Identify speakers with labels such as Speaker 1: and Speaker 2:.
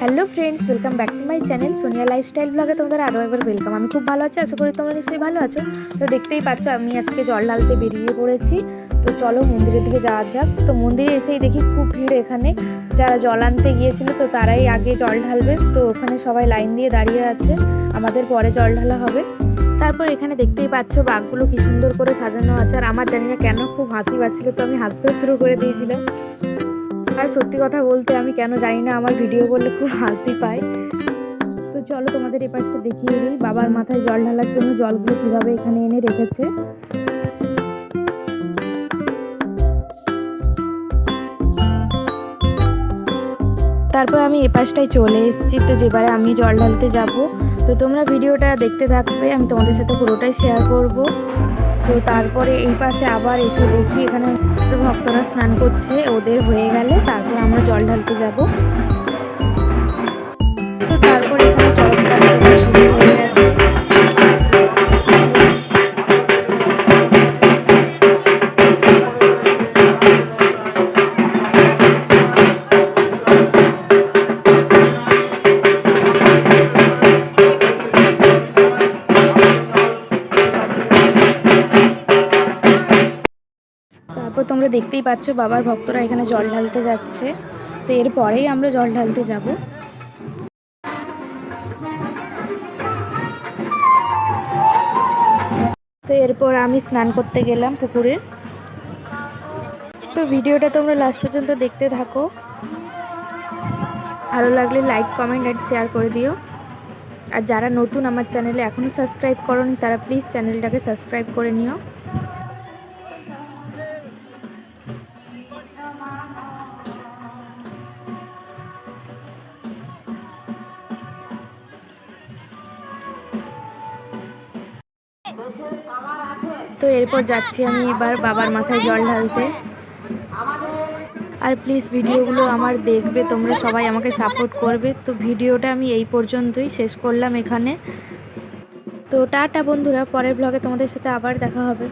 Speaker 1: Hello friends welcome back to my channel Sonia lifestyle ব্লগে তোমাদের আরও একবার ওয়েলকাম আমি খুব ভালো আছি, আশা করি তোমরা নিশ্চয়ই ভালো আছো। তো দেখতেই পাচ্ছ, আমি আজকে জল ঢালতে বেরিয়ে পড়েছি। তো চলো মন্দিরের দিকে যাওয়া যাক। তো মন্দিরে এসেই দেখি খুব ভিড় এখানে। যারা জল আনতে গিয়েছিল, তো তারাই আগে জল ঢালবে। তো ওখানে সবাই লাইন দিয়ে দাঁড়িয়ে আছে। আমাদের পরে জল ঢালা হবে। তারপর এখানে দেখতেই পাচ্ছ, বাঘগুলো কি সুন্দর করে সাজানো আছে। আর আমার জানি না কেন খুব হাসি পাচ্ছিল, তো আমি হাসতেও শুরু করে দিয়েছিলাম। আর সত্যি কথা বলতে আমি কেন জানি না, আমার ভিডিও করলে খুব হাসি পায়। তো চলো তোমাদের এই পাশটা দেখিয়ে দিই। বাবার মাথায় জল ঢালার জন্য জলগুলো কীভাবে এখানে এনে রেখেছে। তারপর আমি এ পাশটায় চলে এসেছি। তো যেবারে আমি জল ঢালতে যাব, তো তোমরা ভিডিওটা দেখতে থাকবে, আমি তোমাদের সাথে পুরোটাই শেয়ার করব। তো তারপরে এই পাশে আবার এসে দেখি এখানে ভক্তরা স্নান করছে, ওদের হয়ে গেলে তারপর আমরা জল ঢালতে যাব। তোমরা দেখতেই পাচ্ছ বাবার ভক্তরা এখানে জল ঢালতে যাচ্ছে। তো এরপরেই আমরা জল ঢালতে যাব। তো এরপর আমি স্নান করতে গেলাম পুকুরে। তো ভিডিওটা তোমরা লাস্ট পর্যন্ত দেখতে থাকো। ভালো লাগলে লাইক কমেন্ট অ্যান্ড শেয়ার করে দিও। আর যারা নতুন আমার চ্যানেলে এখনও সাবস্ক্রাইব করনি, তারা প্লিজ চ্যানেলটাকে সাবস্ক্রাইব করে নিও। তো এরপর যাচ্ছি আমি এবার বাবার মাথায় জল ঢালতে। আর প্লিজ ভিডিওগুলো আমার দেখবে, তোমরা সবাই আমাকে সাপোর্ট করবে। তো ভিডিওটা আমি এই পর্যন্তই শেষ করলাম এখানে। তো টাটা বন্ধুরা, পরের ব্লগে তোমাদের সাথে আবার দেখা হবে।